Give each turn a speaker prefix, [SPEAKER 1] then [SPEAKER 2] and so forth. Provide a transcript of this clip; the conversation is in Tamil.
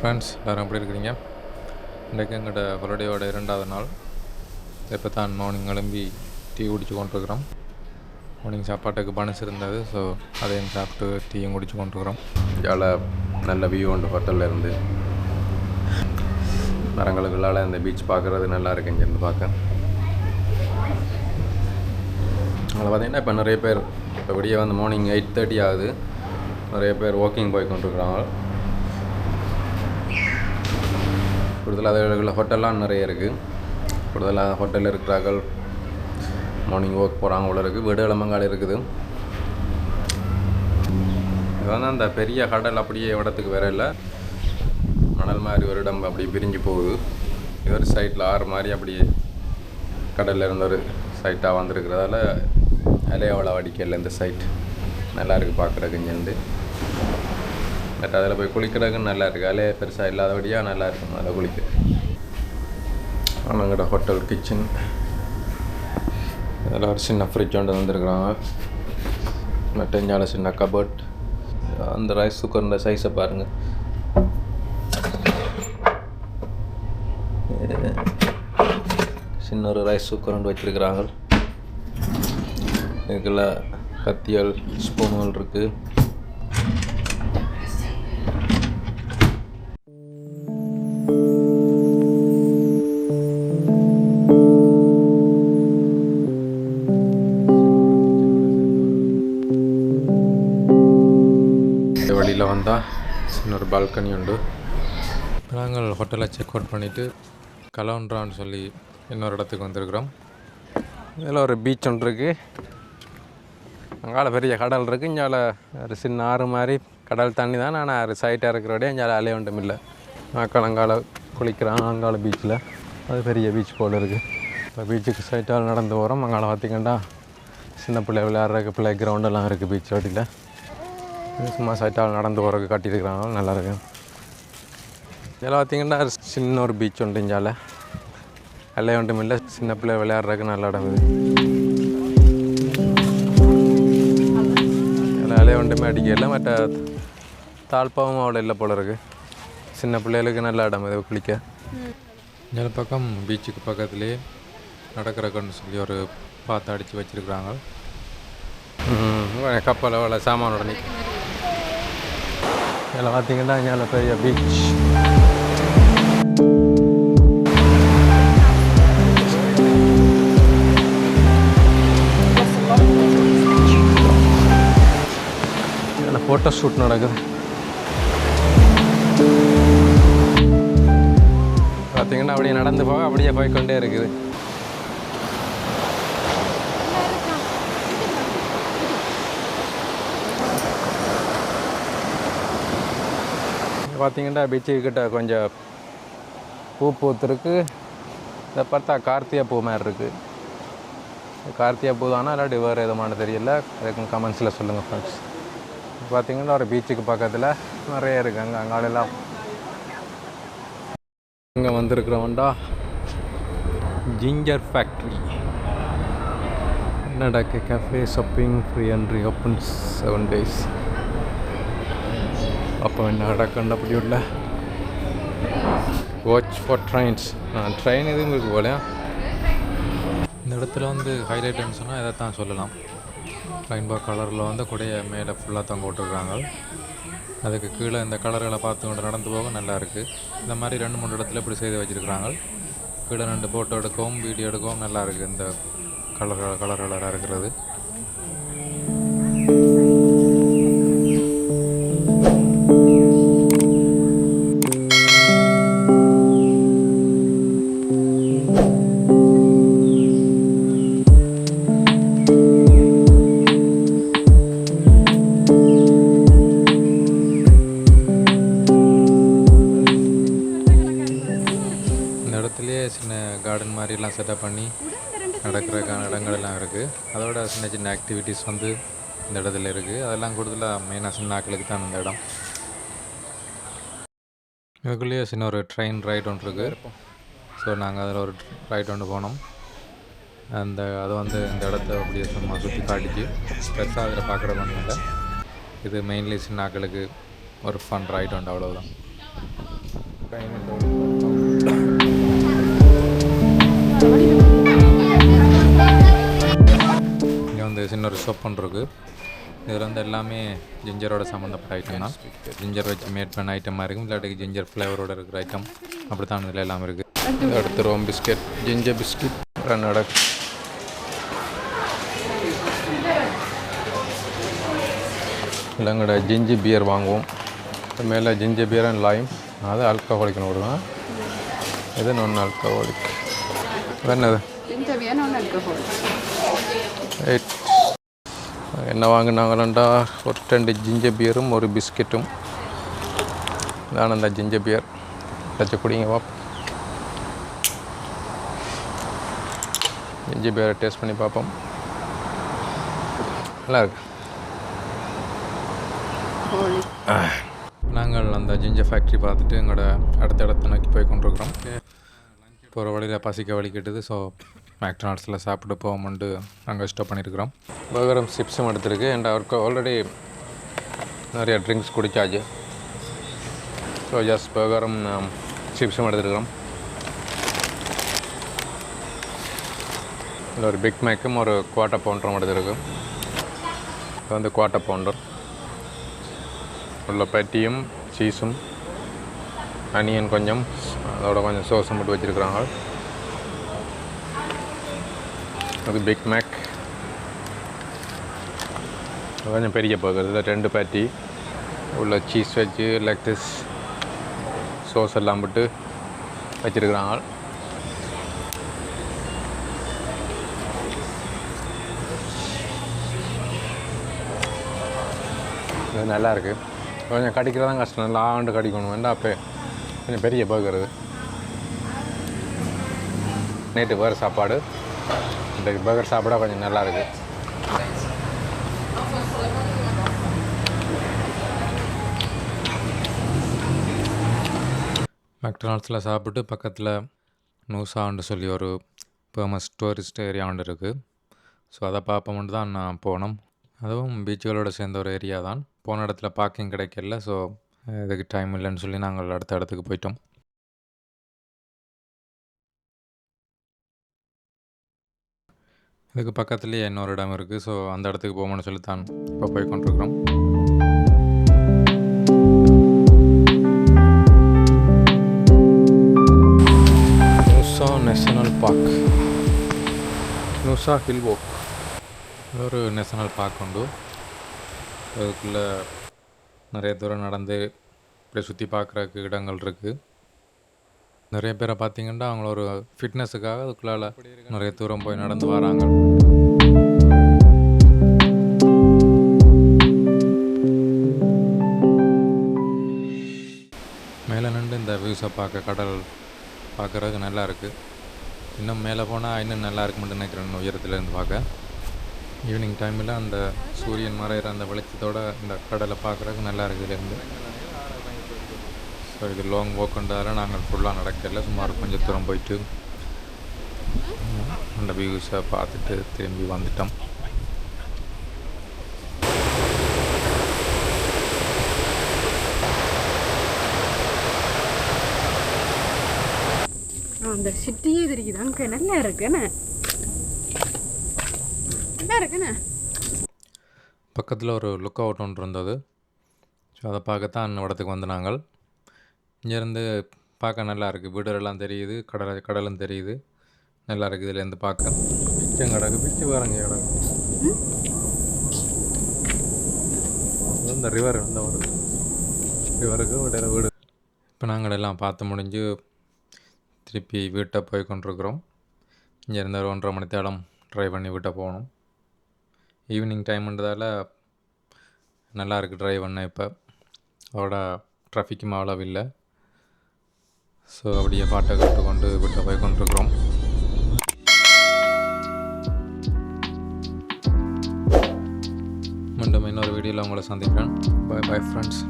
[SPEAKER 1] ஃப்ரெண்ட்ஸ் எல்லோரும் எப்படி இருக்கிறீங்க? இன்றைக்கு எங்களோட ஹாலிடேயோட இரண்டாவது நாள். இப்போ தான் மார்னிங் எழும்பி டீ குடிச்சு கொண்டிருக்கிறோம். மார்னிங் சாப்பாட்டுக்கு பனஸ் இருந்தது ஸோ அதையும் சாப்பிட்டு டீயும் குடிச்சு கொண்டிருக்கிறோம்.
[SPEAKER 2] இதால் நல்ல வியூ உண்டு ஹோட்டலில் இருந்து. மரங்களுக்குள்ளால் இந்த பீச் பார்க்குறது நல்லா இருக்கு இங்கேருந்து பார்க்க அதில் பார்த்தீங்கன்னா இப்போ நிறைய பேர். இப்போ விடிய வந்து மார்னிங் எயிட் தேர்ட்டி ஆகுது. நிறைய பேர் வாக்கிங் போய் கொண்டிருக்கிறாங்க. கூடுதலாக அதில் ஹோட்டல்லாம் நிறைய இருக்குது கூடுதலாக ஹோட்டலில் இருக்கிறார்கள். மார்னிங் ஒர்க் போகிறாங்க உள்ள இருக்குது வீடு இளமங்கால் இருக்குது. இதெல்லாம் அந்த பெரிய கடல் அப்படியே இடத்துக்கு வேற இல்லை. மணல் மாதிரி ஒரு இடம் அப்படி பிரிஞ்சு போகுது. இது ஒரு சைட்டில் ஆறு மாதிரி அப்படியே கடல்ல இருந்த ஒரு சைட்டாக வந்திருக்கிறதால அலைய அவ்வளோ இந்த சைட் நல்லா இருக்குது பார்க்குறதுக்கு இங்கேருந்து பட் அதில் போய் குளிக்கிறதுக்கு நல்லா இருக்குது அலையே பெருசாக இல்லாதபடியாக நல்லா இருக்கும் அதில் குளிக்க. அவங்களோட ஹோட்டல் கிச்சன் அதில் ஒரு சின்ன ஃப்ரிட்ஜ் ஒன்று வந்துருக்குறாங்க மட்டஞ்சால சின்ன கபர்ட் அந்த ரைஸ் குக்கர் சைஸை பாருங்கள் சின்ன ஒரு ரைஸ் குக்கர் ஒன்று வச்சிருக்கிறாங்க. இதுக்குள்ள கத்தியல் ஸ்பூன்கள் இருக்குது இந்த சின்ன ஒரு பால்கனி உண்டு.
[SPEAKER 1] நாங்கள் ஹோட்டலை செக் அவுட் பண்ணிவிட்டு கலவுன்றான்னு சொல்லி இன்னொரு இடத்துக்கு வந்திருக்கிறோம்.
[SPEAKER 2] இதில் ஒரு பீச் ஒன்று இருக்குது அங்கால பெரிய கடல் இருக்குது இங்கால ஒரு சின்ன ஆறு மாதிரி கடல் தண்ணி தான். ஆனால் ஆறு சைட்டாக இருக்கிறோடய இங்கால அலைய ஒன்றும் இல்லை. மக்கள் அங்கால குளிக்கிறான் அங்கால பீச்சில் அது பெரிய பீச் போல் இருக்குது இப்போ பீச்சுக்கு சைட்டால் நடந்து போகிறோம் அங்கால பார்த்திங்கன்னா சின்ன பிள்ளை விளையாடுறதுக்கு பிள்ளை கிரவுண்டெல்லாம் இருக்குது பீச் வட்டியில் சும்மா சைட்டால் நடந்து போகிறதுக்கு கட்டியிருக்கிறாங்க. நல்லா இருக்கு. இதில் பார்த்திங்கன்னா சின்ன ஒரு பீச் உண்டு இங்கால அலைய ஒன்றும் இல்லை. சின்ன பிள்ளை விளையாடுறதுக்கு நல்ல இடம் இது அலைய ஒன்றுமே அடிக்கல மற்ற தாழ்ப்பாவும் அவ்வளோ இல்லை போல இருக்கு. சின்ன பிள்ளைகளுக்கு நல்ல இடம் இது குளிக்க.
[SPEAKER 1] இந்த பக்கம் பீச்சுக்கு பக்கத்துலேயே நடக்கிறக்குன்னு சொல்லி ஒரு பாத்து அடித்து வச்சுருக்குறாங்க.
[SPEAKER 2] கப்பல் அவ்வளோ சாமானோட நிற்க இதில் பார்த்தீங்கன்னா இங்கே பெரிய பீச் ஃபோட்டோ ஷூட் நடக்குது. பார்த்தீங்கன்னா அப்படியே நடந்து போக அப்படியே போய்க்கொண்டே இருக்குது. பார்த்தீங்கன்னா பீச்சு கிட்ட கொஞ்சம் பூ பூத்துருக்கு. இதை பார்த்தா கார்த்தியா பூ மாதிரி இருக்குது கார்த்தியா பூ தானா இல்லாட்டி வேறு எதுமான தெரியல. அதுக்கு கமெண்ட்ஸில் சொல்லுங்கள் ஃப்ரெண்ட்ஸ் பார்த்தீங்கன்னா ஒரு பீச்சுக்கு பக்கத்தில் நிறைய இருக்குது அங்கே அங்காலெல்லாம்
[SPEAKER 1] இங்கே வந்திருக்கிறவன்டா ஜிஞ்சர் ஃபேக்ட்ரி
[SPEAKER 2] நடக்க cafe shopping free and reopen seven days
[SPEAKER 1] அப்போ என்ன நடக்கணும் அப்படி உள்ள வாட்ச் ஃபார் ட்ரெயின்ஸ் ட்ரெயின் எதுவும் இருக்கு போல இந்த இடத்துல வந்து ஹைலைட்னு சொன்னால் இதை தான் சொல்லலாம். ரெயின்போ கலரில் வந்து கூடைய மேலே ஃபுல்லாக தொங்க விட்டுருக்காங்க அதுக்கு கீழே இந்த கலர்களை பார்த்து கொண்டு நடந்து போக நல்லா இருக்குது இந்த மாதிரி ரெண்டு மூணு இடத்துல இப்படி செய்து வச்சுருக்குறாங்க. கீழே ரெண்டு ஃபோட்டோ எடுக்கவும் வீடியோ எடுக்கவும் நல்லா இருக்குது இந்த கலர் கலர் கலராக இருக்கிறது. சின்ன கார்டன் மாதிரிலாம் செட்டப் பண்ணி நடக்கிறதுக்கான இடங்கள் எல்லாம் இருக்குது அதோட சின்ன சின்ன ஆக்டிவிட்டீஸ் வந்து இந்த இடத்துல இருக்குது அதெல்லாம் கூடுதலாக மெயினாக சின்ன ஆட்களுக்கு தான் இந்த இடம். இதுக்குள்ளேயே சின்ன ஒரு ட்ரெயின் ரைட் ஒன்று இருக்குது ஸோ நாங்கள் அதில் ஒரு ரைட் ஒன்று போனோம். அந்த அது வந்து இந்த இடத்த அப்படியே சும்மா சுற்றி காட்டிச்சு. பெருசாக அதில் பார்க்குற ஒன்றும் இல்லை. இது மெயின்லி சின்னாக்களுக்கு ஒரு ஃபன் ரைட் உண்டு அவ்வளோதான் வந்து சின்ன ஒரு ஒன்று இருக்குது இதில் வந்து எல்லாமே ஜிஞ்சரோட சம்மந்தப்பட்ட ஐட்டம் தான். ஜிஞ்சர் வச்சு மேட் பண்ண ஐட்டமாக இருக்கும். இல்லாட்டி ஜிஞ்சர் ஃப்ளேவரோட இருக்கிற ஐட்டம் அப்படி தான் இதில் எல்லாம் இருக்குது
[SPEAKER 2] அடுத்து ரோம் பிஸ்கெட் ஜிஞ்சர் பிஸ்கெட் நடக்கு இல்லைங்கட ஜிஞ்சி பியர் வாங்குவோம். மேலே ஜிஞ்சர் பியர் அண்ட் லைம் அது ஆல்கஹாலிக்னு விடுவேன் இது நான் ஆல்கஹாலிக் என்னது?
[SPEAKER 3] Någon alkohol.
[SPEAKER 2] எயிட் என்ன வாங்கினாங்களா ஒரு ரெண்டு ஜிஞ்சர் பியரும் ஒரு பிஸ்கெட்டும் இதான் அந்த ஜிஞ்சர் பியர் வச்சு குடிங்க வா. ஜிஞ்சர் பியரை டேஸ்ட் பண்ணி பார்ப்போம். நல்லா இருக்கு.
[SPEAKER 1] நாங்கள் அந்த ஜிஞ்சர் ஃபேக்ட்ரி பார்த்துட்டு எங்களோட அடுத்த இடத்த நோக்கி போய் கொண்டிருக்கிறோம். போகிற வழியில் பசிக்க வழி கெட்டுது ஸோ மேக்டானல்ஸில் சாப்பிட்டு போவோம்ட்டு நாங்கள் ஸ்டாப் பண்ணியிருக்கிறோம்.
[SPEAKER 2] பர்கரும் சிப்ஸும் எடுத்திருக்கு. அண்ட் அவருக்கு ஆல்ரெடி நிறைய ட்ரிங்க்ஸ் குடித்தாச்சு ஸோ ஜஸ்ட் பர்கரும் சிப்ஸும் எடுத்துருக்கிறோம். இதில் ஒரு பிக் மேக்கும் ஒரு குவாட்டர் பவுண்டரும் எடுத்துருக்கு. இது வந்து குவாட்டர் பவுண்டர் உள்ள பட்டியும் சீஸும் அனியன் கொஞ்சம் அதோட கொஞ்சம் சோஸும் மட்டும் வச்சுருக்குறாங்க. அது பிக் மேக் கொஞ்சம் பெரிய பர்கர் ரெண்டு பேட்டி உள்ள சீஸ் வச்சு லெக்டஸ் சோஸ் எல்லாம் போட்டு வச்சுருக்குறாங்க இது நல்லாயிருக்கு கொஞ்சம் கடிக்கிறதான் கஷ்டம். நல்லா ஆண்டு கடிக்கணும். வேண்டாம் அப்போ கொஞ்சம் பெரிய பர்கர் நேற்று வேறு சாப்பாடு. இன்றைக்கு பர்கர் சாப்பிட கொஞ்சம் நல்லா இருக்குது
[SPEAKER 1] மெக்டனால்ட்ஸில் சாப்பிட்டு பக்கத்தில் நூசான்னு சொல்லி ஒரு ஃபேமஸ் டூரிஸ்ட் ஏரியா ஒன்று இருக்குது ஸோ அதை பார்ப்போம்னு தான் நான் போனோம். அதுவும் பீச்சுகளோடு சேர்ந்த ஒரு ஏரியா தான். போன இடத்துல பார்க்கிங் கிடைக்கல. ஸோ இதுக்கு டைம் இல்லைன்னு சொல்லி நாங்கள் அடுத்த இடத்துக்கு போயிட்டோம். இதுக்கு பக்கத்துலேயே இன்னொரு இடம் இருக்குது ஸோ அந்த இடத்துக்கு போகணும்னு சொல்லி தான் இப்போ போய் கொண்டிருக்கிறோம்.
[SPEAKER 2] Noosa national park Noosa hill walk
[SPEAKER 1] ஒரு நேஷனல் பார்க் உண்டு. அதுக்குள்ளே நிறைய தூரம் நடந்து இப்படி சுற்றி பார்க்குறக்கு இடங்கள் இருக்குது நிறைய பேரை பார்த்தீங்கன்னா அவங்கள ஒரு ஃபிட்னஸுக்காக அதுக்குள்ளால் நிறைய தூரம் போய் நடந்து வராங்க. மேலே நின்று இந்த வியூஸை பார்க்க கடல் பார்க்குறதுக்கு நல்லா இருக்குது இன்னும் மேலே போனால் இன்னும் நல்லா இருக்குமென்னு நினைக்கிறேன் உயரத்துலேருந்து பார்க்க. ஈவினிங் டைமில் அந்த சூரியன் மறையிற அந்த வெளிச்சத்தோடு இந்த கடலை பார்க்குறதுக்கு நல்லா இருக்குது இதுலேருந்து. ஸோ இது லாங் வாக்குன்றதால நாங்கள் ஃபுல்லாக நடக்கல. சுமார் கொஞ்சம் தூரம் போயிட்டு அந்த வியூஸை பார்த்துட்டு திரும்பி வந்துட்டோம்.
[SPEAKER 3] அந்த சிட்டியே தெரியுது. அங்கே நல்லா இருக்குண்ணே நல்லா இருக்குண்ணே
[SPEAKER 1] பக்கத்தில் ஒரு லுக் அவுட் ஒன்று இருந்தது. ஸோ அதை பார்க்கத்தான் அந்த இடத்துக்கு வந்து நாங்கள். இங்கேருந்து பார்க்க நல்லா இருக்குது வீடுகளெல்லாம் தெரியுது கடலை கடலும் தெரியுது. நல்லா இருக்குது இதுலேருந்து பார்க்க.
[SPEAKER 2] பிச்சம் கிடக்கு பிச்சு பாருங்க கிடக்கு. இந்த ரிவர் இந்த ஒரு ரிவருக்கு விடையில வீடு.
[SPEAKER 1] இப்போ நாங்கள் எல்லாம் பார்த்து முடிஞ்சு திருப்பி வீட்டை போய் கொண்டிருக்கிறோம். இங்கேருந்து ஒரு ஒன்றரை மணி தேடம் ட்ரைவ் பண்ணி வீட்டை போகணும். ஈவினிங் டைம்ன்றதால நல்லா இருக்குது ட்ரைவ் பண்ண இப்போ. அதோட ட்ராஃபிக்கும் அவ்வளோ இல்லை. ஸோ அப்படியே பாட்டை கற்றுக்கொண்டு வீட்டை போய் கொண்டிருக்கிறோம். மீண்டும் இன்னொரு வீடியோவில் உங்களை சந்திக்கிறேன். By bye friends